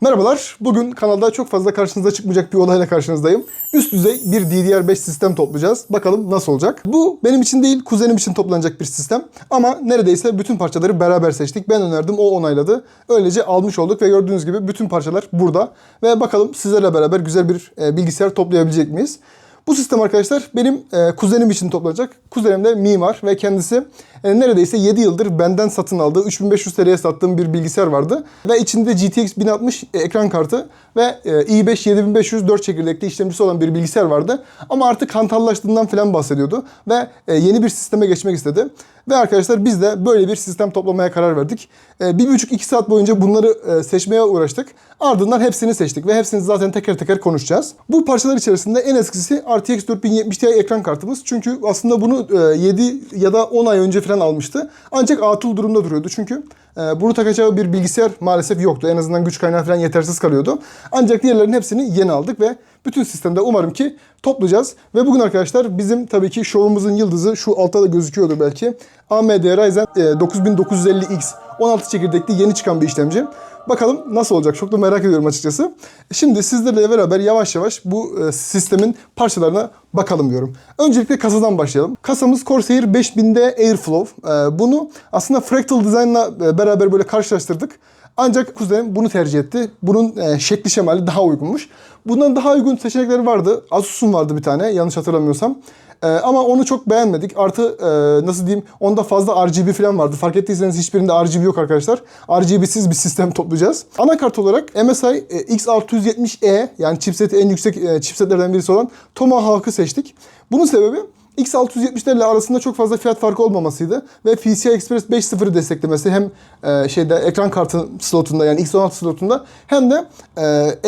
Merhabalar. Bugün kanalda çok fazla karşınıza çıkmayacak bir olayla karşınızdayım. Üst düzey bir DDR5 sistem toplayacağız. Bakalım nasıl olacak. Bu benim için değil, kuzenim için toplanacak bir sistem. Ama neredeyse bütün parçaları beraber seçtik. Ben önerdim, o onayladı. Öylece almış olduk ve gördüğünüz gibi bütün parçalar burada. Ve bakalım sizlerle beraber güzel bir e, bilgisayar toplayabilecek miyiz? Bu sistem arkadaşlar benim e, kuzenim için toplanacak. Kuzenim de mimar ve kendisi e, neredeyse 7 yıldır benden satın aldığı 3500 TL'ye sattığım bir bilgisayar vardı. Ve içinde GTX 1060 ekran kartı ve e, i5 7500 4 çekirdekli işlemcisi olan bir bilgisayar vardı. Ama artık hantallaştığından falan bahsediyordu ve e, yeni bir sisteme geçmek istedi. Ve arkadaşlar biz de böyle bir sistem toplamaya karar verdik. E, bir buçuk iki saat boyunca bunları e, seçmeye uğraştık. Ardından hepsini seçtik ve hepsini zaten teker teker konuşacağız. Bu parçalar içerisinde en eskisi RTX 4070 Ti ekran kartımız. Çünkü aslında bunu e, 7 ya da 10 ay önce falan almıştı. Ancak atıl durumda duruyordu. Çünkü e, bunu takacağı bir bilgisayar maalesef yoktu. En azından güç kaynağı falan yetersiz kalıyordu. Ancak diğerlerinin hepsini yeni aldık ve bütün sistemde umarım ki toplayacağız. Ve bugün arkadaşlar bizim tabii ki şovumuzun yıldızı şu altta da gözüküyordu belki. AMD Ryzen e, 9950X 16 çekirdekli yeni çıkan bir işlemci. Bakalım nasıl olacak çok da merak ediyorum açıkçası. Şimdi sizlerle beraber yavaş yavaş bu e, sistemin parçalarına bakalım diyorum. Öncelikle kasadan başlayalım. Kasamız Corsair 5000'de Airflow. E, bunu aslında Fractal Design'la e, beraber böyle karşılaştırdık. Ancak kuzenim bunu tercih etti. Bunun şekli şemali daha uygunmuş. Bundan daha uygun seçenekleri vardı. Asus'un vardı bir tane yanlış hatırlamıyorsam. E, ama onu çok beğenmedik. Artı e, nasıl diyeyim onda fazla RGB falan vardı. Fark ettiyseniz hiçbirinde RGB yok arkadaşlar. RGB'siz bir sistem toplayacağız. Anakart olarak MSI e, X670E yani chipseti en yüksek e, chipsetlerden birisi olan Tomahawk'ı seçtik. Bunun sebebi X670'lerle arasında çok fazla fiyat farkı olmamasıydı ve PCI Express 5.0'ı desteklemesi hem e, şeyde ekran kartı slotunda yani X16 slotunda hem de e,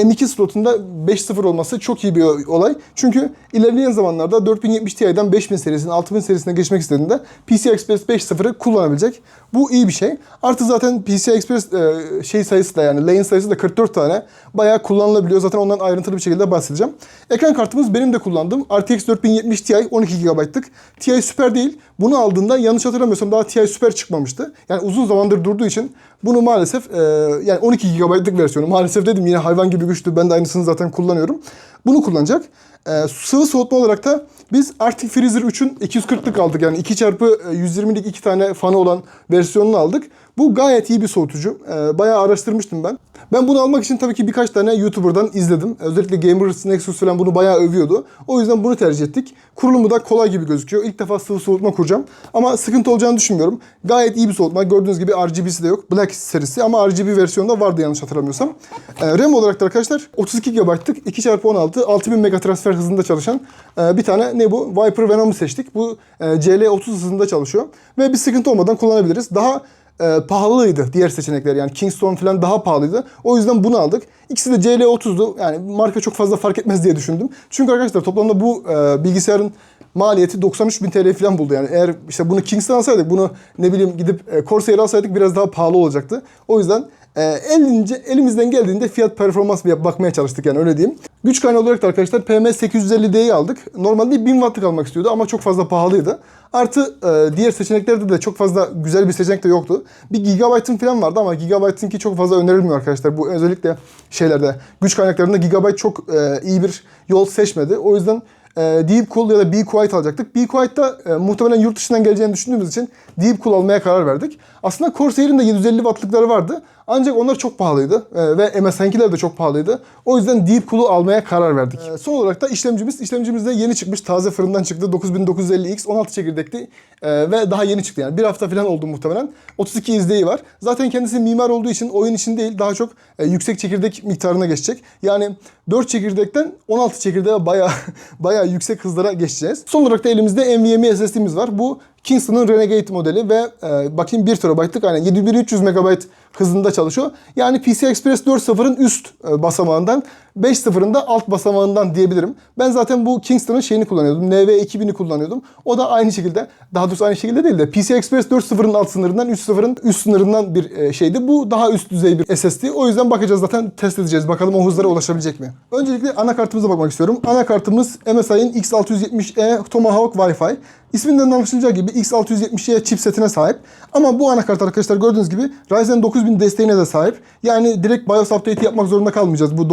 M2 slotunda 5.0 olması çok iyi bir olay. Çünkü ilerleyen zamanlarda 4070 Ti'den 5000 serisine 6000 serisine geçmek istediğinde PCI Express 5.0'ı kullanabilecek. Bu iyi bir şey. Artı zaten PCI Express e, şey sayısı da yani lane sayısı da 44 tane. Bayağı kullanılabiliyor. Zaten ondan ayrıntılı bir şekilde bahsedeceğim. Ekran kartımız benim de kullandığım RTX 4070 Ti 12 GB'lık. Ti süper değil. Bunu aldığında yanlış hatırlamıyorsam daha Ti süper çıkmamıştı. Yani uzun zamandır durduğu için bunu maalesef e, yani 12 GB'lık versiyonu. Maalesef dedim yine hayvan gibi güçlü. Ben de aynısını zaten kullanıyorum. Bunu kullanacak. E, sıvı soğutma olarak da biz Arctic Freezer 3'ün 240'lık aldık. Yani 2 çarpı 120'lik iki tane fanı olan versiyonunu aldık. Bu gayet iyi bir soğutucu. E, bayağı araştırmıştım ben. Ben bunu almak için tabii ki birkaç tane YouTuber'dan izledim. Özellikle Gamers Nexus falan bunu bayağı övüyordu. O yüzden bunu tercih ettik. Kurulumu da kolay gibi gözüküyor. İlk defa sıvı soğutma kuracağım. Ama sıkıntı olacağını düşünmüyorum. Gayet iyi bir soğutma. Gördüğünüz gibi RGB'si de yok. Black serisi ama RGB versiyonu da vardı yanlış hatırlamıyorsam. E, RAM olarak da arkadaşlar 32 GB'lık 2x16 6000 mega transfer hızında çalışan e, bir tane ne bu? Viper Venom'u seçtik. Bu e, CL30 hızında çalışıyor. Ve bir sıkıntı olmadan kullanabiliriz. Daha e, pahalıydı diğer seçenekler yani Kingston falan daha pahalıydı. O yüzden bunu aldık. İkisi de CL30'du. Yani marka çok fazla fark etmez diye düşündüm. Çünkü arkadaşlar toplamda bu e, bilgisayarın maliyeti 93 bin TL falan buldu. Yani eğer işte bunu Kingston alsaydık bunu ne bileyim gidip e, Corsair alsaydık biraz daha pahalı olacaktı. O yüzden e, elince, elimizden geldiğinde fiyat performans bir bakmaya çalıştık yani öyle diyeyim. Güç kaynağı olarak da arkadaşlar PM850D'yi aldık. Normalde 1000 wattlık almak istiyordu ama çok fazla pahalıydı. Artı e, diğer seçeneklerde de çok fazla güzel bir seçenek de yoktu. Bir Gigabyte'ın falan vardı ama Gigabyte'ınki çok fazla önerilmiyor arkadaşlar. Bu özellikle şeylerde güç kaynaklarında Gigabyte çok iyi bir yol seçmedi. O yüzden e, Deep Cool ya da Be Quiet alacaktık. Be Quiet'ta e, muhtemelen yurt dışından geleceğini düşündüğümüz için Deep Cool almaya karar verdik. Aslında Corsair'in de 750 wattlıkları vardı. Ancak onlar çok pahalıydı e, ve MSI'nkiler de çok pahalıydı. O yüzden Deep Cool'u almaya karar verdik. E, son olarak da işlemcimiz. İşlemcimiz de yeni çıkmış. Taze fırından çıktı. 9950X 16 çekirdekli e, ve daha yeni çıktı yani. Bir hafta falan oldu muhtemelen. 32 izleyi var. Zaten kendisi mimar olduğu için oyun için değil daha çok e, yüksek çekirdek miktarına geçecek. Yani 4 çekirdekten 16 çekirdeğe baya baya yüksek hızlara geçeceğiz. Son olarak da elimizde NVMe SSD'miz var. Bu Kingston'un Renegade modeli ve e, bakayım 1 TB'lık yani 7300 MB hızında çalışıyor. Yani PCI Express 4.0'ın üst e, basamağından 5 sıfırın da alt basamağından diyebilirim. Ben zaten bu Kingston'ın şeyini kullanıyordum. NV2000'i kullanıyordum. O da aynı şekilde, daha doğrusu aynı şekilde değil de PCI Express 4.0'ın alt sınırından 3.0'ın üst sınırından bir e, şeydi. Bu daha üst düzey bir SSD. O yüzden bakacağız zaten test edeceğiz. Bakalım o hızlara ulaşabilecek mi? Öncelikle anakartımıza bakmak istiyorum. Anakartımız MSI'ın X670E Tomahawk Wi-Fi. İsminden anlaşılacağı gibi X670E chipsetine sahip. Ama bu anakart arkadaşlar gördüğünüz gibi Ryzen 9000 desteğine de sahip. Yani direkt BIOS update yapmak zorunda kalmayacağız bu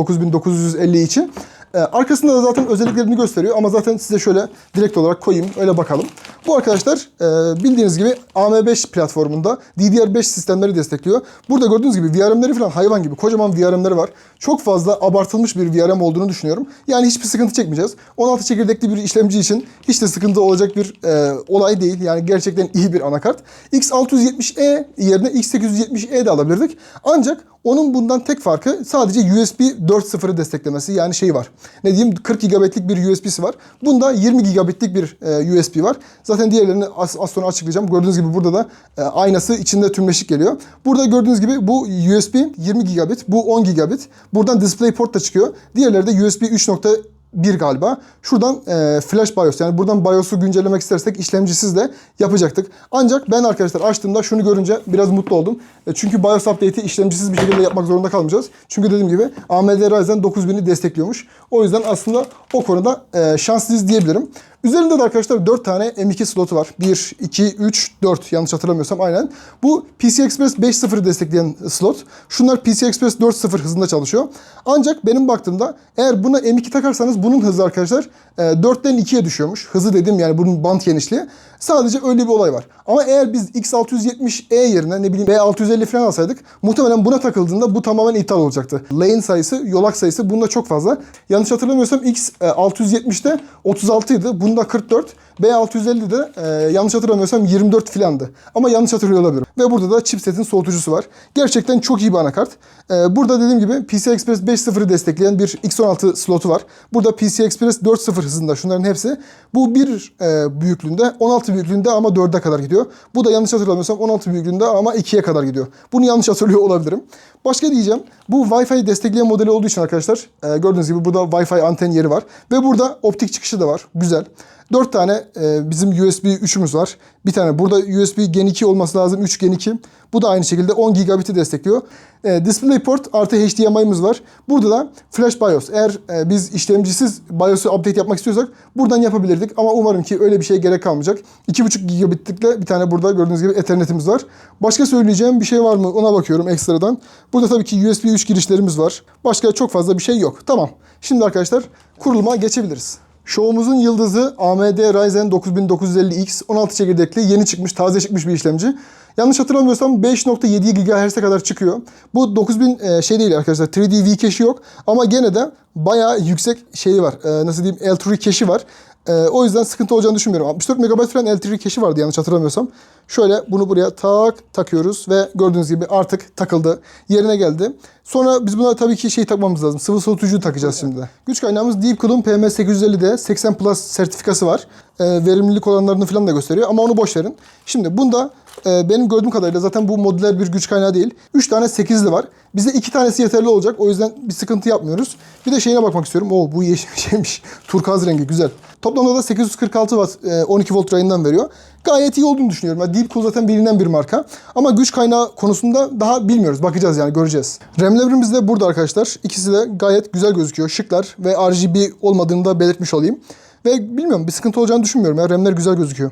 9950 için. Ee, arkasında da zaten özelliklerini gösteriyor ama zaten size şöyle direkt olarak koyayım öyle bakalım. Bu arkadaşlar e, bildiğiniz gibi AM5 platformunda DDR5 sistemleri destekliyor. Burada gördüğünüz gibi VRM'leri falan hayvan gibi kocaman VRM'leri var. Çok fazla abartılmış bir VRM olduğunu düşünüyorum. Yani hiçbir sıkıntı çekmeyeceğiz. 16 çekirdekli bir işlemci için hiç de sıkıntı olacak bir e, olay değil. Yani gerçekten iyi bir anakart. X670E yerine X870E de alabilirdik. Ancak onun bundan tek farkı sadece USB 4.0'ı desteklemesi. Yani şey var. Ne diyeyim 40 gigabitlik bir USB'si var. Bunda 20 gigabitlik bir e, USB var. Zaten diğerlerini az, sonra açıklayacağım. Gördüğünüz gibi burada da e, aynası içinde tümleşik geliyor. Burada gördüğünüz gibi bu USB 20 gigabit, bu 10 gigabit. Buradan DisplayPort da çıkıyor. Diğerleri de USB 3.1 1 galiba. Şuradan e, flash BIOS yani buradan BIOS'u güncellemek istersek işlemcisiz de yapacaktık. Ancak ben arkadaşlar açtığımda şunu görünce biraz mutlu oldum. E, çünkü BIOS update'i işlemcisiz bir şekilde yapmak zorunda kalmayacağız. Çünkü dediğim gibi AMD Ryzen 9000'i destekliyormuş. O yüzden aslında o konuda e, şanslıyız diyebilirim. Üzerinde de arkadaşlar 4 tane M2 slotu var. 1, 2, 3, 4 yanlış hatırlamıyorsam aynen. Bu PCI Express 5.0'ı destekleyen slot. Şunlar PCI Express 4.0 hızında çalışıyor. Ancak benim baktığımda eğer buna M2 takarsanız bunun hızı arkadaşlar e, 4'ten 2'ye düşüyormuş. Hızı dedim yani bunun bant genişliği. Sadece öyle bir olay var. Ama eğer biz X670E yerine ne bileyim B650 falan alsaydık muhtemelen buna takıldığında bu tamamen iptal olacaktı. Lane sayısı, yolak sayısı bunda çok fazla. Yanlış hatırlamıyorsam X670'te 36 idi. Bunda 44. B650'de e, yanlış hatırlamıyorsam 24 filandı. Ama yanlış hatırlıyor olabilirim. Ve burada da chipsetin soğutucusu var. Gerçekten çok iyi bir anakart. E, burada dediğim gibi PCI Express 5.0'ı destekleyen bir X16 slotu var. Burada PCI Express 4.0 hızında şunların hepsi. Bu bir e, büyüklüğünde, 16 büyüklüğünde ama 4'e kadar gidiyor. Bu da yanlış hatırlamıyorsam 16 büyüklüğünde ama 2'ye kadar gidiyor. Bunu yanlış hatırlıyor olabilirim. Başka diyeceğim. Bu Wi-Fi destekleyen modeli olduğu için arkadaşlar e, gördüğünüz gibi burada Wi-Fi anten yeri var. Ve burada optik çıkışı da var. Güzel. 4 tane e, bizim USB 3'ümüz var. Bir tane burada USB Gen 2 olması lazım. 3 Gen 2. Bu da aynı şekilde 10 gigabit'i destekliyor. E, DisplayPort artı HDMI'miz var. Burada da Flash BIOS. Eğer e, biz işlemcisiz BIOS'u update yapmak istiyorsak buradan yapabilirdik. Ama umarım ki öyle bir şeye gerek kalmayacak. 2.5 gigabitlikle bir tane burada gördüğünüz gibi Ethernet'imiz var. Başka söyleyeceğim bir şey var mı? Ona bakıyorum ekstradan. Burada tabii ki USB 3 girişlerimiz var. Başka çok fazla bir şey yok. Tamam. Şimdi arkadaşlar kuruluma geçebiliriz. Show'umuzun yıldızı AMD Ryzen 9950X 16 çekirdekli yeni çıkmış, taze çıkmış bir işlemci. Yanlış hatırlamıyorsam 5.7 GHz'e kadar çıkıyor. Bu 9000 e, şey değil arkadaşlar 3D V cache'i yok ama gene de bayağı yüksek şeyi var. E, nasıl diyeyim L3 cache'i var. E, o yüzden sıkıntı olacağını düşünmüyorum. 64 MB falan L3 cache'i vardı yanlış hatırlamıyorsam. Şöyle bunu buraya tak takıyoruz ve gördüğünüz gibi artık takıldı. Yerine geldi. Sonra biz buna tabii ki şey takmamız lazım. Sıvı soğutucu takacağız şimdi. Güç kaynağımız Deepcool'un PM850'de 80 Plus sertifikası var. E, verimlilik olanlarını falan da gösteriyor ama onu boş verin. Şimdi bunda e, benim gördüğüm kadarıyla zaten bu modüler bir güç kaynağı değil. 3 tane 8'li var. Bize 2 tanesi yeterli olacak. O yüzden bir sıkıntı yapmıyoruz. Bir de şeyine bakmak istiyorum. Oo bu yeşil şeymiş. Turkuaz rengi güzel. Toplamda da 846 watt e, 12 volt rayından veriyor. Gayet iyi olduğunu düşünüyorum. Yani Deepcool zaten bilinen bir marka. Ama güç kaynağı konusunda daha bilmiyoruz. Bakacağız yani göreceğiz. RAM'lerimiz de burada arkadaşlar. İkisi de gayet güzel gözüküyor. Şıklar ve RGB olmadığını da belirtmiş olayım. Ve bilmiyorum bir sıkıntı olacağını düşünmüyorum. Ya. RAM'ler güzel gözüküyor.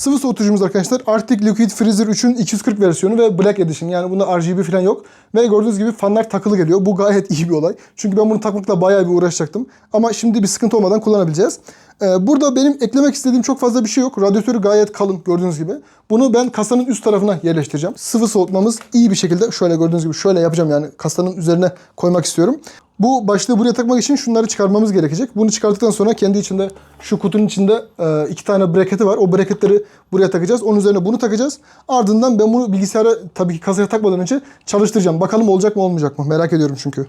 Sıvı soğutucumuz arkadaşlar Arctic Liquid Freezer 3'ün 240 versiyonu ve Black Edition. Yani bunda RGB falan yok. Ve gördüğünüz gibi fanlar takılı geliyor. Bu gayet iyi bir olay. Çünkü ben bunu takmakla bayağı bir uğraşacaktım. Ama şimdi bir sıkıntı olmadan kullanabileceğiz. Ee, burada benim eklemek istediğim çok fazla bir şey yok. Radyatörü gayet kalın gördüğünüz gibi. Bunu ben kasanın üst tarafına yerleştireceğim. Sıvı soğutmamız iyi bir şekilde şöyle gördüğünüz gibi şöyle yapacağım yani kasanın üzerine koymak istiyorum. Bu başlığı buraya takmak için şunları çıkarmamız gerekecek. Bunu çıkarttıktan sonra kendi içinde şu kutunun içinde e, iki tane bracket'i var. O bracketleri buraya takacağız. Onun üzerine bunu takacağız. Ardından ben bunu bilgisayara tabii ki kasaya takmadan önce çalıştıracağım. Bakalım olacak mı olmayacak mı? Merak ediyorum çünkü.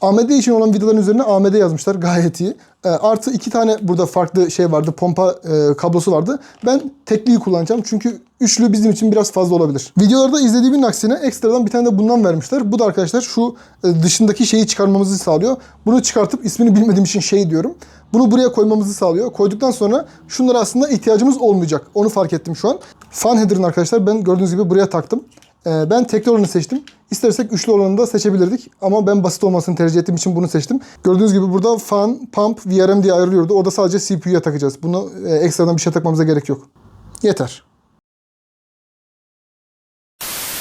AMD için olan vidaların üzerine AMD yazmışlar. Gayet iyi. E, artı iki tane burada farklı şey vardı. Pompa e, kablosu vardı. Ben tekliği kullanacağım. Çünkü üçlü bizim için biraz fazla olabilir. Videolarda izlediğimin aksine ekstradan bir tane de bundan vermişler. Bu da arkadaşlar şu e, dışındaki şeyi çıkarmamızı sağlıyor. Bunu çıkartıp ismini bilmediğim için şey diyorum. Bunu buraya koymamızı sağlıyor. Koyduktan sonra şunlara aslında ihtiyacımız olmayacak. Onu fark ettim şu an. Fan header'ını arkadaşlar ben gördüğünüz gibi buraya taktım. Ee, ben tekli olanı seçtim. İstersek üçlü olanı da seçebilirdik. Ama ben basit olmasını tercih ettiğim için bunu seçtim. Gördüğünüz gibi burada fan, pump, VRM diye ayrılıyordu. Orada sadece CPU'ya takacağız. Bunu e, ekstradan bir şey takmamıza gerek yok. Yeter.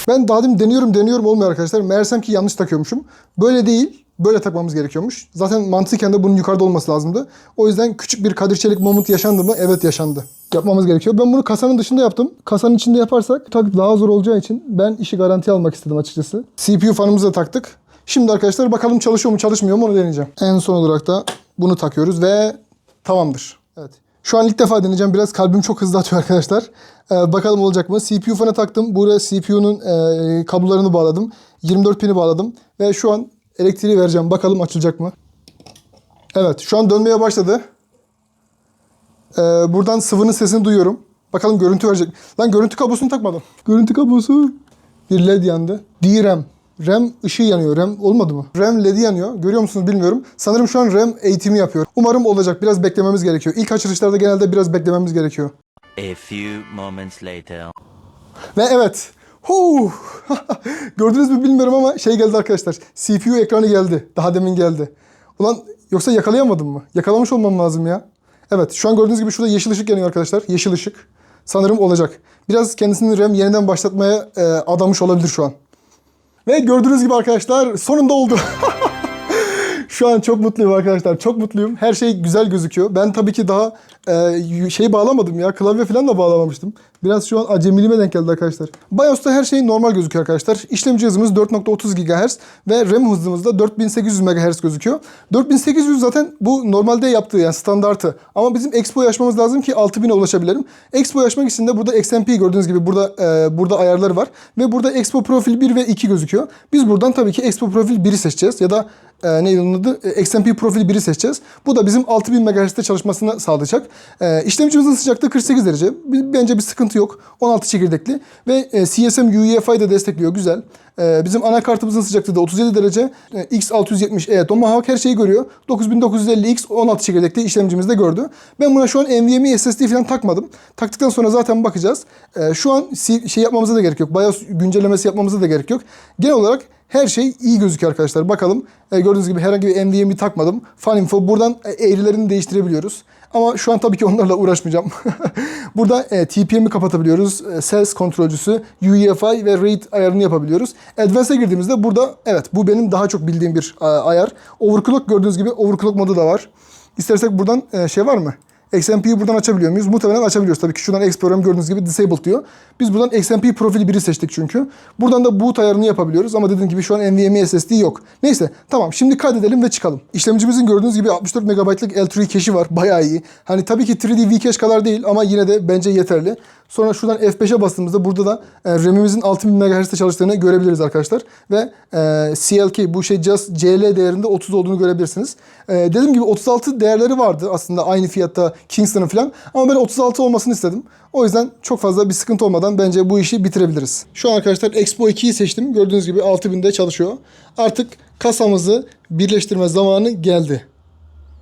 Ben daha deniyorum deniyorum olmuyor arkadaşlar. Meğersem ki yanlış takıyormuşum. Böyle değil. Böyle takmamız gerekiyormuş. Zaten mantıken de bunun yukarıda olması lazımdı. O yüzden küçük bir Kadir Çelik moment yaşandı mı? Evet yaşandı. Yapmamız gerekiyor. Ben bunu kasanın dışında yaptım. Kasanın içinde yaparsak tabii daha zor olacağı için ben işi garantiye almak istedim açıkçası. CPU fanımızı da taktık. Şimdi arkadaşlar bakalım çalışıyor mu çalışmıyor mu onu deneyeceğim. En son olarak da bunu takıyoruz ve tamamdır. Evet. Şu an ilk defa deneyeceğim. Biraz kalbim çok hızlı atıyor arkadaşlar. Ee, bakalım olacak mı? CPU fanı taktım. Buraya CPU'nun e, kablolarını bağladım. 24 pini bağladım. Ve şu an elektriği vereceğim. Bakalım açılacak mı? Evet. Şu an dönmeye başladı. Ee, buradan sıvının sesini duyuyorum. Bakalım görüntü verecek. Lan görüntü kablosunu takmadım. Görüntü kablosu. Bir led yandı. DRAM. RAM ışığı yanıyor. RAM olmadı mı? RAM LED'i yanıyor. Görüyor musunuz bilmiyorum. Sanırım şu an RAM eğitimi yapıyor. Umarım olacak. Biraz beklememiz gerekiyor. İlk açılışlarda genelde biraz beklememiz gerekiyor. A few moments later. Ve evet. Huu. Gördünüz mü bilmiyorum ama şey geldi arkadaşlar. CPU ekranı geldi. Daha demin geldi. Ulan yoksa yakalayamadım mı? Yakalamış olmam lazım ya. Evet şu an gördüğünüz gibi şurada yeşil ışık yanıyor arkadaşlar. Yeşil ışık. Sanırım olacak. Biraz kendisini RAM yeniden başlatmaya e, adamış olabilir şu an. Ve gördüğünüz gibi arkadaşlar sonunda oldu. Şu an çok mutluyum arkadaşlar. Çok mutluyum. Her şey güzel gözüküyor. Ben tabii ki daha e, şey bağlamadım ya. Klavye falan da bağlamamıştım. Biraz şu an acemiliğime denk geldi arkadaşlar. BIOS'ta her şey normal gözüküyor arkadaşlar. İşlemci hızımız 4.30 GHz ve RAM hızımız da 4800 MHz gözüküyor. 4800 zaten bu normalde yaptığı yani standartı. Ama bizim Expo'yu açmamız lazım ki 6000'e ulaşabilirim. Expo'yu açmak için de burada XMP gördüğünüz gibi burada e, burada ayarları var. Ve burada Expo Profil 1 ve 2 gözüküyor. Biz buradan tabii ki Expo Profil 1'i seçeceğiz. Ya da e, neydi onun adı? E, XMP Profil 1'i seçeceğiz. Bu da bizim 6000 MHz'de çalışmasını sağlayacak. E, işlemcimizin sıcaklığı 48 derece. Bence bir sıkıntı yok. 16 çekirdekli. Ve e, CSM UEFI de destekliyor. Güzel. E, bizim anakartımızın sıcaklığı da 37 derece. E, X670 evet Tomahawk her şeyi görüyor. 9950X 16 çekirdekli işlemcimizde gördü. Ben buna şu an NVMe SSD falan takmadım. Taktıktan sonra zaten bakacağız. E, şu an şey yapmamıza da gerek yok. BIOS güncellemesi yapmamıza da gerek yok. Genel olarak her şey iyi gözüküyor arkadaşlar. Bakalım. E, gördüğünüz gibi herhangi bir NVMe takmadım. Fan info. Buradan e, eğrilerini değiştirebiliyoruz. Ama şu an tabii ki onlarla uğraşmayacağım. Burada e, TPM'i kapatabiliyoruz. E, ses kontrolcüsü, UEFI ve RAID ayarını yapabiliyoruz. Advanced'e girdiğimizde burada evet bu benim daha çok bildiğim bir e, ayar. Overclock gördüğünüz gibi overclock modu da var. İstersek buradan e, şey var mı? XMP'yi buradan açabiliyor muyuz? Muhtemelen açabiliyoruz. Tabii ki şuradan X program gördüğünüz gibi disabled diyor. Biz buradan XMP profili 1'i seçtik çünkü. Buradan da boot ayarını yapabiliyoruz ama dediğim gibi şu an NVMe SSD yok. Neyse tamam şimdi kaydedelim ve çıkalım. İşlemcimizin gördüğünüz gibi 64 MB'lık L3 cache'i var. Bayağı iyi. Hani tabii ki 3D V cache kadar değil ama yine de bence yeterli. Sonra şuradan F5'e bastığımızda burada da e, RAM'imizin 6000 MHz'de çalıştığını görebiliriz arkadaşlar. Ve e, CLK bu şey just CL değerinde 30 olduğunu görebilirsiniz. E, dediğim gibi 36 değerleri vardı aslında aynı fiyatta Kingston'ın falan. Ama ben 36 olmasını istedim. O yüzden çok fazla bir sıkıntı olmadan bence bu işi bitirebiliriz. Şu an arkadaşlar Expo 2'yi seçtim. Gördüğünüz gibi 6000'de çalışıyor. Artık kasamızı birleştirme zamanı geldi.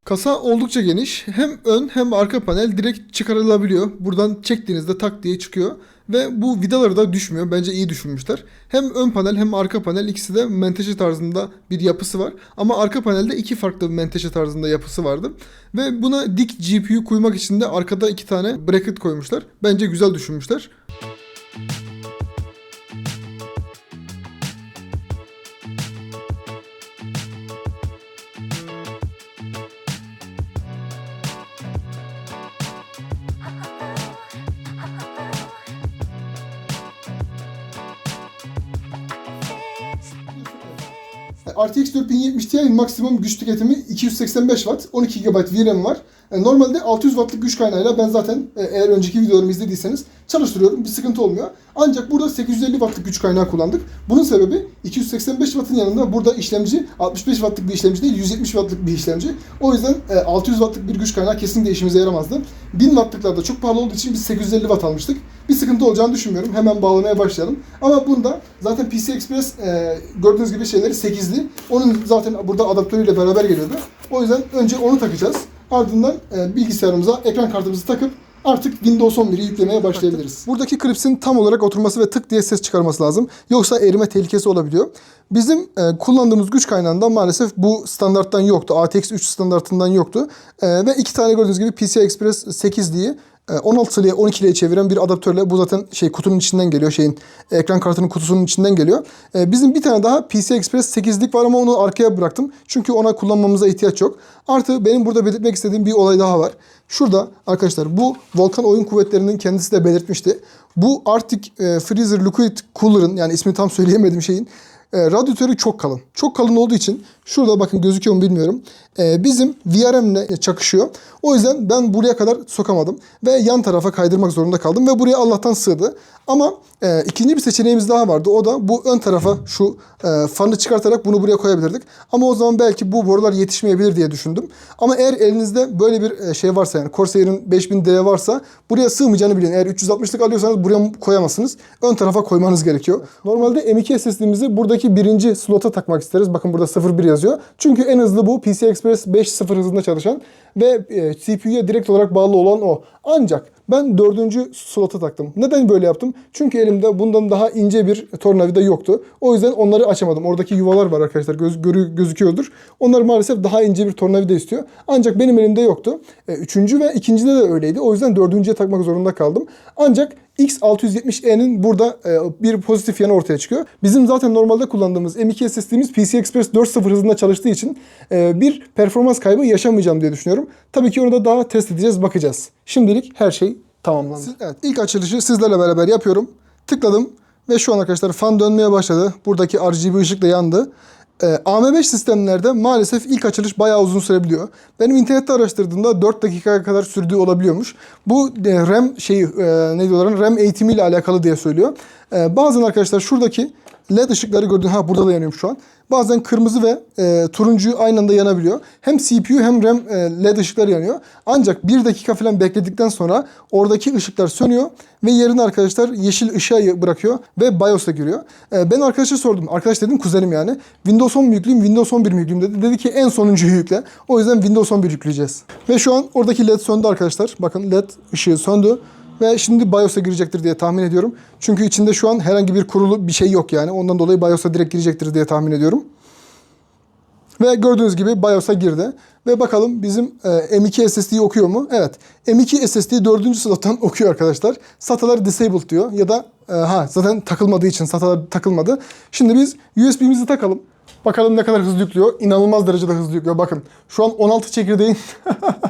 Kasa oldukça geniş. Hem ön hem arka panel direkt çıkarılabiliyor. Buradan çektiğinizde tak diye çıkıyor. Ve bu vidaları da düşmüyor. Bence iyi düşünmüşler. Hem ön panel hem arka panel ikisi de menteşe tarzında bir yapısı var. Ama arka panelde iki farklı menteşe tarzında yapısı vardı. Ve buna dik GPU koymak için de arkada iki tane bracket koymuşlar. Bence güzel düşünmüşler. RTX 4070 Ti'nin maksimum güç tüketimi 285 Watt, 12 GB VRAM var. E, Normalde 600 Watt'lık güç kaynağıyla ben zaten e, eğer önceki videolarımı izlediyseniz çalıştırıyorum. Bir sıkıntı olmuyor. Ancak burada 850 wattlık güç kaynağı kullandık. Bunun sebebi 285 wattın yanında burada işlemci 65 wattlık bir işlemci değil 170 wattlık bir işlemci. O yüzden e, 600 wattlık bir güç kaynağı kesinlikle işimize yaramazdı. 1000 wattlıklar da çok pahalı olduğu için biz 850 watt almıştık. Bir sıkıntı olacağını düşünmüyorum. Hemen bağlamaya başlayalım. Ama bunda zaten PC Express e, gördüğünüz gibi şeyleri 8'li. Onun zaten burada adaptörüyle beraber geliyordu. O yüzden önce onu takacağız. Ardından e, bilgisayarımıza ekran kartımızı takıp artık Windows 11'i yüklemeye başlayabiliriz. Buradaki klipsin tam olarak oturması ve tık diye ses çıkarması lazım. Yoksa erime tehlikesi olabiliyor. Bizim e, kullandığımız güç kaynağında maalesef bu standarttan yoktu. ATX 3 standartından yoktu. E, ve iki tane gördüğünüz gibi PCI Express 8 diye 16'lıya 12'liye çeviren bir adaptörle bu zaten şey kutunun içinden geliyor. Şeyin ekran kartının kutusunun içinden geliyor. E, bizim bir tane daha PCI Express 8'lik var ama onu arkaya bıraktım. Çünkü ona kullanmamıza ihtiyaç yok. Artı benim burada belirtmek istediğim bir olay daha var. Şurada arkadaşlar bu Volkan Oyun Kuvvetleri'nin kendisi de belirtmişti. Bu Arctic e, Freezer Liquid Cooler'ın yani ismini tam söyleyemedim şeyin e, radyatörü çok kalın. Çok kalın olduğu için şurada bakın gözüküyor mu bilmiyorum. E, bizim VRM'le çakışıyor. O yüzden ben buraya kadar sokamadım. Ve yan tarafa kaydırmak zorunda kaldım. Ve buraya Allah'tan sığdı. Ama e, ikinci bir seçeneğimiz daha vardı. O da bu ön tarafa şu e, fanı çıkartarak bunu buraya koyabilirdik. Ama o zaman belki bu borular yetişmeyebilir diye düşündüm. Ama eğer elinizde böyle bir e, şey varsa yani Corsair'in 5000D varsa buraya sığmayacağını bilin. Eğer 360'lık alıyorsanız buraya koyamazsınız. Ön tarafa koymanız gerekiyor. Normalde M2 SSD'mizi buradaki birinci slota takmak isteriz. Bakın burada 01 yazıyor. Çünkü en hızlı bu PCI Express 5.0 hızında çalışan ve e, CPU'ya direkt olarak bağlı olan o. Ancak ben dördüncü slota taktım. Neden böyle yaptım? Çünkü elimde bundan daha ince bir tornavida yoktu. O yüzden onları açamadım. Oradaki yuvalar var arkadaşlar. Göz, görü, gözüküyordur. Onlar maalesef daha ince bir tornavida istiyor. Ancak benim elimde yoktu. E, üçüncü ve ikincide de öyleydi. O yüzden dördüncüye takmak zorunda kaldım. Ancak X670E'nin burada e, bir pozitif yanı ortaya çıkıyor. Bizim zaten normalde kullandığımız M2 SSD'miz PC Express 4.0 hızında çalıştığı için e, bir performans kaybı yaşamayacağım diye düşünüyorum. Tabii ki onu da daha test edeceğiz, bakacağız. Şimdilik her şey tamamlandı. Evet, ilk açılışı sizlerle beraber yapıyorum. Tıkladım ve şu an arkadaşlar fan dönmeye başladı. Buradaki RGB ışık da yandı. Ee, AM5 sistemlerde maalesef ilk açılış bayağı uzun sürebiliyor. Benim internette araştırdığımda 4 dakikaya kadar sürdüğü olabiliyormuş. Bu e, RAM şeyi e, ne diyorlar RAM eğitimiyle alakalı diye söylüyor. E, bazen arkadaşlar şuradaki LED ışıkları gördüğün ha burada da yanıyorum şu an. Bazen kırmızı ve e, turuncu aynı anda yanabiliyor. Hem CPU hem RAM e, LED ışıkları yanıyor. Ancak bir dakika falan bekledikten sonra oradaki ışıklar sönüyor ve yerine arkadaşlar yeşil ışığa bırakıyor ve BIOS'a giriyor. E, ben arkadaşa sordum. Arkadaş dedim kuzenim yani. Windows 10 mu yükleyeyim, Windows 11 mi yükleyeyim dedi. Dedi ki en sonuncuyu yükle. O yüzden Windows 11 yükleyeceğiz. Ve şu an oradaki LED söndü arkadaşlar. Bakın LED ışığı söndü. Ve şimdi BIOS'a girecektir diye tahmin ediyorum. Çünkü içinde şu an herhangi bir kurulu bir şey yok yani. Ondan dolayı BIOS'a direkt girecektir diye tahmin ediyorum. Ve gördüğünüz gibi BIOS'a girdi. Ve bakalım bizim e, M2 SSD'yi okuyor mu? Evet. M2 SSD 4. slottan okuyor arkadaşlar. SATA'lar disabled diyor. Ya da e, ha zaten takılmadığı için SATA'lar takılmadı. Şimdi biz USB'mizi takalım. Bakalım ne kadar hızlı yüklüyor. İnanılmaz derecede hızlı yüklüyor. Bakın şu an 16 çekirdeğin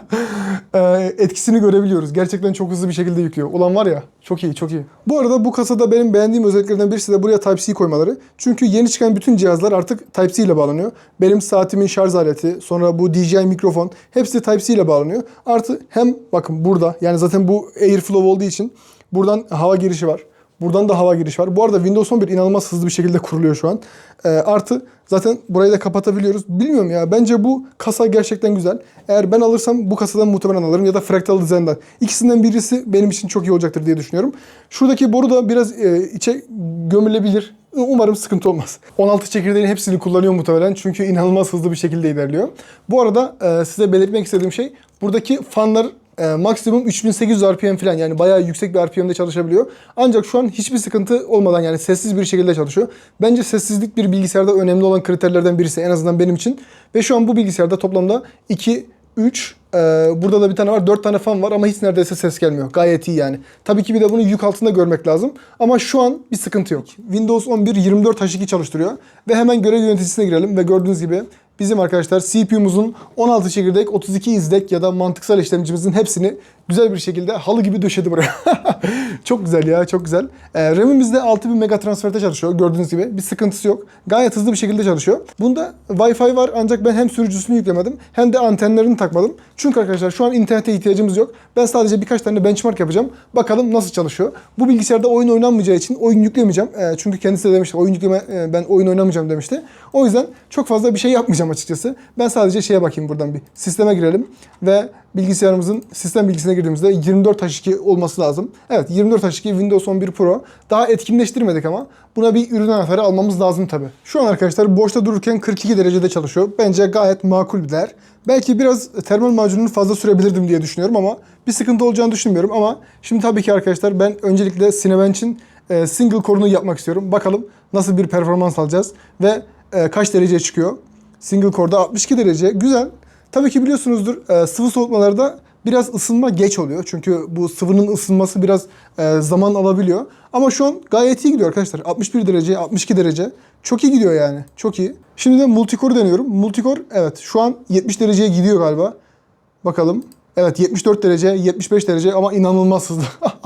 e, etkisini görebiliyoruz. Gerçekten çok hızlı bir şekilde yüklüyor. Ulan var ya çok iyi çok iyi. Bu arada bu kasada benim beğendiğim özelliklerden birisi de buraya Type-C koymaları. Çünkü yeni çıkan bütün cihazlar artık Type-C ile bağlanıyor. Benim saatimin şarj aleti, sonra bu DJI mikrofon hepsi Type-C ile bağlanıyor. Artı hem bakın burada yani zaten bu Airflow olduğu için buradan hava girişi var. Buradan da hava giriş var. Bu arada Windows 11 inanılmaz hızlı bir şekilde kuruluyor şu an. Ee, artı zaten burayı da kapatabiliyoruz. Bilmiyorum ya bence bu kasa gerçekten güzel. Eğer ben alırsam bu kasadan muhtemelen alırım ya da Fractal Design'dan. İkisinden birisi benim için çok iyi olacaktır diye düşünüyorum. Şuradaki boru da biraz e, içe gömülebilir. Umarım sıkıntı olmaz. 16 çekirdeğin hepsini kullanıyor muhtemelen çünkü inanılmaz hızlı bir şekilde ilerliyor. Bu arada e, size belirtmek istediğim şey buradaki fanlar e, maksimum 3800 RPM falan yani bayağı yüksek bir RPM'de çalışabiliyor. Ancak şu an hiçbir sıkıntı olmadan yani sessiz bir şekilde çalışıyor. Bence sessizlik bir bilgisayarda önemli olan kriterlerden birisi en azından benim için. Ve şu an bu bilgisayarda toplamda 2, 3, e, burada da bir tane var 4 tane fan var ama hiç neredeyse ses gelmiyor. Gayet iyi yani. Tabii ki bir de bunu yük altında görmek lazım. Ama şu an bir sıkıntı yok. Windows 11 24 H2 çalıştırıyor. Ve hemen görev yöneticisine girelim ve gördüğünüz gibi bizim arkadaşlar CPU'muzun 16 çekirdek, 32 izlek ya da mantıksal işlemcimizin hepsini güzel bir şekilde halı gibi döşedi buraya. Çok güzel ya çok güzel. Ee, RAM'imiz de 6000 mega transferde çalışıyor gördüğünüz gibi. Bir sıkıntısı yok. Gayet hızlı bir şekilde çalışıyor. Bunda Wi-Fi var ancak ben hem sürücüsünü yüklemedim hem de antenlerini takmadım. Çünkü arkadaşlar şu an internete ihtiyacımız yok. Ben sadece birkaç tane benchmark yapacağım. Bakalım nasıl çalışıyor. Bu bilgisayarda oyun oynanmayacağı için oyun yüklemeyeceğim. Ee, çünkü kendisi de demişti oyun yükleme e, ben oyun oynamayacağım demişti. O yüzden çok fazla bir şey yapmayacağım açıkçası. Ben sadece şeye bakayım buradan bir. Sisteme girelim ve bilgisayarımızın sistem bilgisine girdiğimizde 24H2 olması lazım. Evet 24H2 Windows 11 Pro. Daha etkinleştirmedik ama buna bir ürün anahtarı almamız lazım tabi. Şu an arkadaşlar boşta dururken 42 derecede çalışıyor. Bence gayet makul bir değer. Belki biraz termal macununu fazla sürebilirdim diye düşünüyorum ama bir sıkıntı olacağını düşünmüyorum ama şimdi tabii ki arkadaşlar ben öncelikle Cinebench'in e, single core'unu yapmak istiyorum. Bakalım nasıl bir performans alacağız ve e, kaç dereceye çıkıyor. Single core'da 62 derece. Güzel. Tabii ki biliyorsunuzdur e, sıvı soğutmalarda biraz ısınma geç oluyor. Çünkü bu sıvının ısınması biraz e, zaman alabiliyor. Ama şu an gayet iyi gidiyor arkadaşlar. 61 derece, 62 derece. Çok iyi gidiyor yani. Çok iyi. Şimdi de multicore deniyorum. Multicore evet şu an 70 dereceye gidiyor galiba. Bakalım. Evet 74 derece, 75 derece ama inanılmaz hızlı.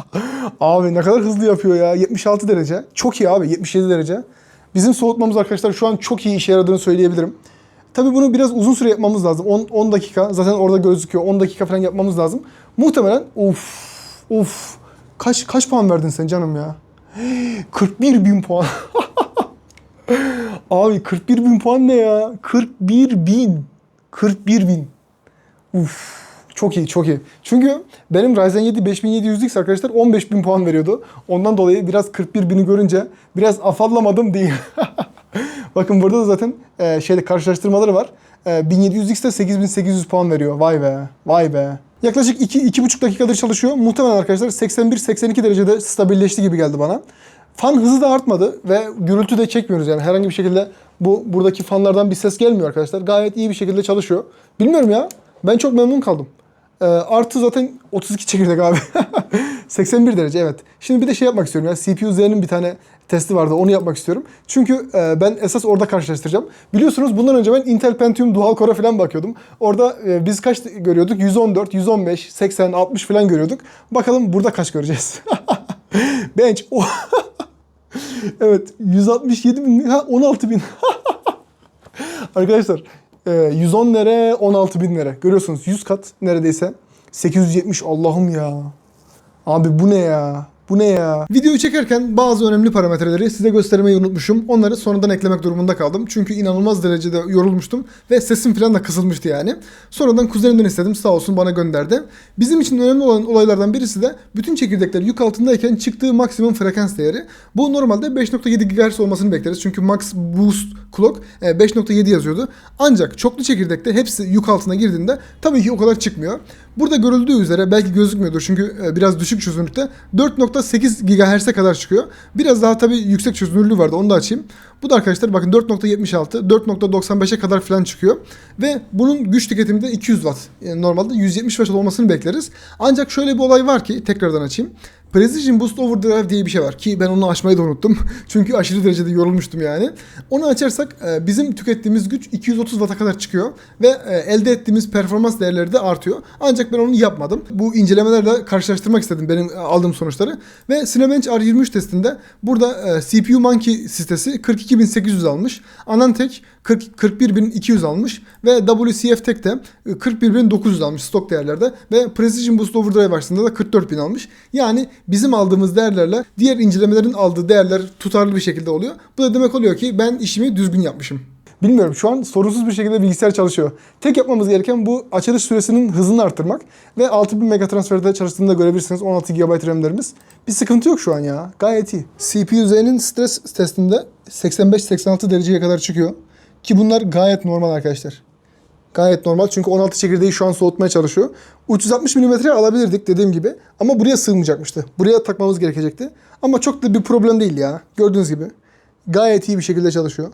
abi ne kadar hızlı yapıyor ya. 76 derece. Çok iyi abi 77 derece. Bizim soğutmamız arkadaşlar şu an çok iyi işe yaradığını söyleyebilirim. Tabii bunu biraz uzun süre yapmamız lazım. 10, 10 dakika zaten orada gözüküyor. 10 dakika falan yapmamız lazım. Muhtemelen of of kaç kaç puan verdin sen canım ya? 41 bin puan. Abi 41 bin puan ne ya? 41 bin. 41 bin. Uf. Çok iyi, çok iyi. Çünkü benim Ryzen 7 5700X arkadaşlar 15 bin puan veriyordu. Ondan dolayı biraz 41 bini görünce biraz afallamadım değil. Bakın burada da zaten e, şeyde karşılaştırmaları var. E, 1700X'te 8800 puan veriyor. Vay be, vay be. Yaklaşık 2 2,5 dakikadır çalışıyor. Muhtemelen arkadaşlar 81-82 derecede stabilleşti gibi geldi bana. Fan hızı da artmadı ve gürültü de çekmiyoruz yani herhangi bir şekilde bu buradaki fanlardan bir ses gelmiyor arkadaşlar. Gayet iyi bir şekilde çalışıyor. Bilmiyorum ya. Ben çok memnun kaldım. Ee, artı zaten 32 çekirdek abi. 81 derece evet. Şimdi bir de şey yapmak istiyorum ya. CPU Z'nin bir tane testi vardı. Onu yapmak istiyorum. Çünkü e, ben esas orada karşılaştıracağım. Biliyorsunuz bundan önce ben Intel Pentium Dual Core'a falan bakıyordum. Orada e, biz kaç görüyorduk? 114, 115, 80, 60 falan görüyorduk. Bakalım burada kaç göreceğiz. Bench. Evet 167 bin, ha 16 bin. Arkadaşlar 110 lira 16 bin lira. Görüyorsunuz 100 kat neredeyse. 870 Allah'ım ya. Abi bu ne ya? Bu ne ya? Videoyu çekerken bazı önemli parametreleri size göstermeyi unutmuşum. Onları sonradan eklemek durumunda kaldım. Çünkü inanılmaz derecede yorulmuştum ve sesim falan da kısılmıştı yani. Sonradan kuzenimden istedim sağ olsun bana gönderdi. Bizim için önemli olan olaylardan birisi de bütün çekirdekler yük altındayken çıktığı maksimum frekans değeri. Bu normalde 5.7 GHz olmasını bekleriz. Çünkü max boost clock e, 5.7 yazıyordu. Ancak çoklu çekirdekte hepsi yük altına girdiğinde tabii ki o kadar çıkmıyor. Burada görüldüğü üzere belki gözükmüyordur çünkü e, biraz düşük çözünürlükte 4.8 GHz'e kadar çıkıyor. Biraz daha tabii yüksek çözünürlüğü vardı onu da açayım. Bu da arkadaşlar bakın 4.76, 4.95'e kadar falan çıkıyor. Ve bunun güç tüketimi de 200 Watt. Yani normalde 170 Watt olmasını bekleriz. Ancak şöyle bir olay var ki tekrardan açayım. Precision Boost Overdrive diye bir şey var ki ben onu açmayı da unuttum. Çünkü aşırı derecede yorulmuştum yani. Onu açarsak e, bizim tükettiğimiz güç 230 Watt'a kadar çıkıyor ve e, elde ettiğimiz performans değerleri de artıyor. Ancak ben onu yapmadım. Bu incelemelerle karşılaştırmak istedim benim e, aldığım sonuçları. Ve Cinebench R23 testinde burada CPU Monkey sitesi 42800 almış. Anantech 40, 41200 almış ve WCF Tech de e, 41900 almış stok değerlerde ve Precision Boost Overdrive versiyonunda da 44000 almış. Yani bizim aldığımız değerlerle diğer incelemelerin aldığı değerler tutarlı bir şekilde oluyor. Bu da demek oluyor ki ben işimi düzgün yapmışım. Bilmiyorum şu an sorunsuz bir şekilde bilgisayar çalışıyor. Tek yapmamız gereken bu açılış süresinin hızını arttırmak ve 6000 mega transferde çalıştığını da görebilirsiniz. 16 GB RAM'lerimiz. Bir sıkıntı yok şu an ya. Gayet iyi. CPU Z'nin stres testinde 85-86 dereceye kadar çıkıyor. Ki bunlar gayet normal arkadaşlar. Gayet normal çünkü 16 çekirdeği şu an soğutmaya çalışıyor. 360 mm alabilirdik dediğim gibi ama buraya sığmayacakmıştı. Buraya takmamız gerekecekti. Ama çok da bir problem değil ya. Gördüğünüz gibi. Gayet iyi bir şekilde çalışıyor.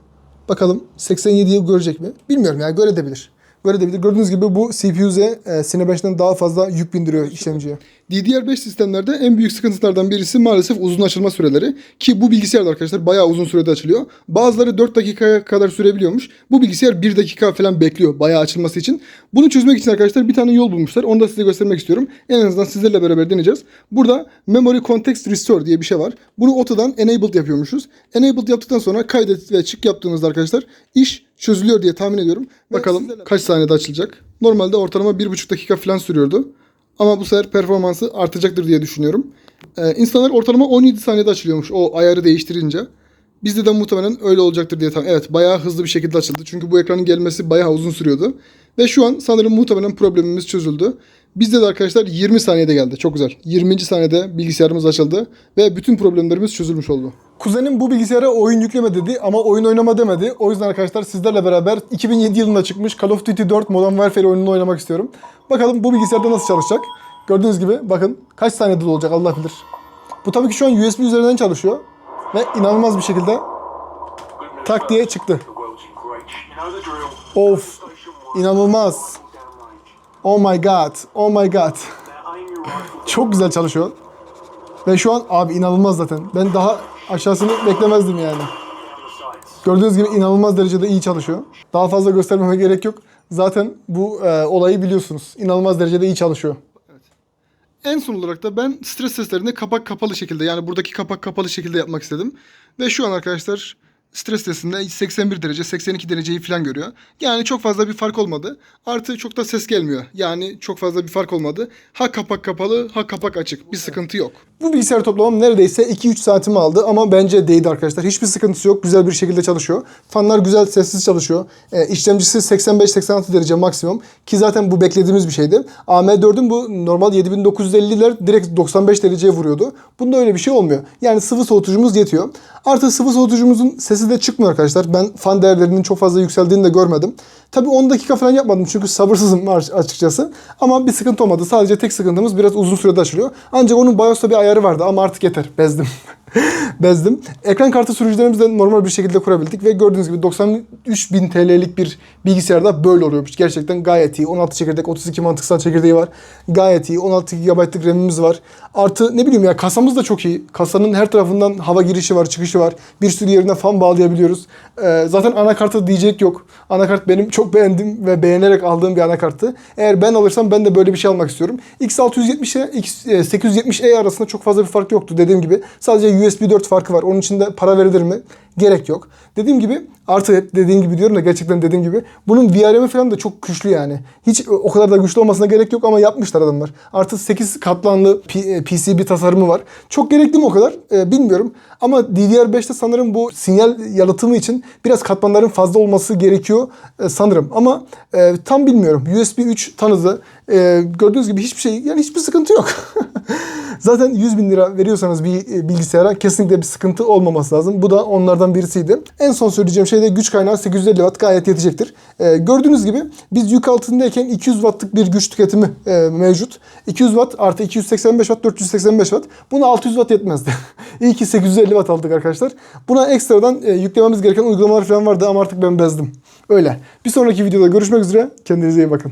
Bakalım 87'yi görecek mi? Bilmiyorum ya görebilir. Verebilir. Gördüğünüz gibi bu CPU-Z e, Cinebench'ten daha fazla yük bindiriyor işlemciye. DDR5 sistemlerde en büyük sıkıntılardan birisi maalesef uzun açılma süreleri. Ki bu bilgisayarda arkadaşlar bayağı uzun sürede açılıyor. Bazıları 4 dakikaya kadar sürebiliyormuş. Bu bilgisayar 1 dakika falan bekliyor bayağı açılması için. Bunu çözmek için arkadaşlar bir tane yol bulmuşlar. Onu da size göstermek istiyorum. En azından sizlerle beraber deneyeceğiz. Burada Memory Context Restore diye bir şey var. Bunu otodan enabled yapıyormuşuz. Enabled yaptıktan sonra kaydet ve çık yaptığınızda arkadaşlar iş çözülüyor diye tahmin ediyorum. Bakalım kaç saniyede açılacak. Normalde ortalama 1,5 dakika falan sürüyordu. Ama bu sefer performansı artacaktır diye düşünüyorum. Ee, insanlar ortalama 17 saniyede açılıyormuş o ayarı değiştirince. Bizde de muhtemelen öyle olacaktır diye tahmin Evet bayağı hızlı bir şekilde açıldı. Çünkü bu ekranın gelmesi bayağı uzun sürüyordu. Ve şu an sanırım muhtemelen problemimiz çözüldü. Bizde de arkadaşlar 20 saniyede geldi. Çok güzel. 20. saniyede bilgisayarımız açıldı. Ve bütün problemlerimiz çözülmüş oldu. Kuzenim bu bilgisayara oyun yükleme dedi ama oyun oynama demedi. O yüzden arkadaşlar sizlerle beraber 2007 yılında çıkmış Call of Duty 4 Modern Warfare oyununu oynamak istiyorum. Bakalım bu bilgisayarda nasıl çalışacak. Gördüğünüz gibi bakın kaç saniyede olacak Allah bilir. Bu tabii ki şu an USB üzerinden çalışıyor. Ve inanılmaz bir şekilde tak diye çıktı. Of inanılmaz. Oh my god. Oh my god. Çok güzel çalışıyor. Ve şu an abi inanılmaz zaten. Ben daha aşağısını beklemezdim yani. Gördüğünüz gibi inanılmaz derecede iyi çalışıyor. Daha fazla göstermeme gerek yok. Zaten bu e, olayı biliyorsunuz. İnanılmaz derecede iyi çalışıyor. En son olarak da ben stres testlerini kapak kapalı şekilde yani buradaki kapak kapalı şekilde yapmak istedim. Ve şu an arkadaşlar stres testinde 81 derece 82 dereceyi falan görüyor. Yani çok fazla bir fark olmadı. Artı çok da ses gelmiyor. Yani çok fazla bir fark olmadı. Ha kapak kapalı ha kapak açık. Bir sıkıntı yok. Bu bilgisayar toplamam neredeyse 2-3 saatimi aldı ama bence değdi arkadaşlar. Hiçbir sıkıntısı yok. Güzel bir şekilde çalışıyor. Fanlar güzel sessiz çalışıyor. E, işlemcisi 85-86 derece maksimum. Ki zaten bu beklediğimiz bir şeydi. AM4'ün bu normal 7950'ler direkt 95 dereceye vuruyordu. Bunda öyle bir şey olmuyor. Yani sıvı soğutucumuz yetiyor. Artı sıvı soğutucumuzun sesi de çıkmıyor arkadaşlar. Ben fan değerlerinin çok fazla yükseldiğini de görmedim. Tabii 10 dakika falan yapmadım çünkü sabırsızım aç- açıkçası. Ama bir sıkıntı olmadı. Sadece tek sıkıntımız biraz uzun sürede açılıyor. Ancak onun BIOS'ta bir ayarı vardı ama artık yeter. Bezdim. Bezdim. Ekran kartı sürücülerimizi de normal bir şekilde kurabildik ve gördüğünüz gibi 93.000 TL'lik bir bilgisayarda böyle oluyormuş. Gerçekten gayet iyi. 16 çekirdek, 32 mantıksal çekirdeği var. Gayet iyi. 16 GB'lık RAM'imiz var. Artı ne bileyim ya kasamız da çok iyi. Kasanın her tarafından hava girişi var, çıkışı var. Bir sürü yerine fan bağlayabiliyoruz. Ee, zaten anakartı diyecek yok. Anakart benim çok beğendim ve beğenerek aldığım bir anakarttı. Eğer ben alırsam ben de böyle bir şey almak istiyorum. X670 ile X870E arasında çok fazla bir fark yoktu dediğim gibi. Sadece USB 4 farkı var. Onun için de para verilir mi? Gerek yok. Dediğim gibi artı dediğim gibi diyorum da gerçekten dediğim gibi. Bunun VRM'i falan da çok güçlü yani. Hiç o kadar da güçlü olmasına gerek yok ama yapmışlar adamlar. Artı 8 katmanlı P- e, PCB tasarımı var. Çok gerekli mi o kadar? Ee, bilmiyorum. Ama DDR5'te sanırım bu sinyal yalıtımı için biraz katmanların fazla olması gerekiyor e, sanırım. Ama e, tam bilmiyorum. USB 3 tanıdı. E, gördüğünüz gibi hiçbir şey yani hiçbir sıkıntı yok. Zaten 100 bin lira veriyorsanız bir e, bilgisayara kesinlikle bir sıkıntı olmaması lazım. Bu da onlardan birisiydi. En son söyleyeceğim şey de güç kaynağı 850 watt gayet yetecektir. E, gördüğünüz gibi biz yük altındayken 200 wattlık bir güç tüketimi e, mevcut. 200 watt artı 285 watt 485 watt. Buna 600 watt yetmezdi. İyi ki 850 watt aldık arkadaşlar. Buna ekstradan e, yüklememiz gereken uygulamalar falan vardı ama artık ben bezdim. Öyle. Bir sonraki videoda görüşmek üzere. Kendinize iyi bakın.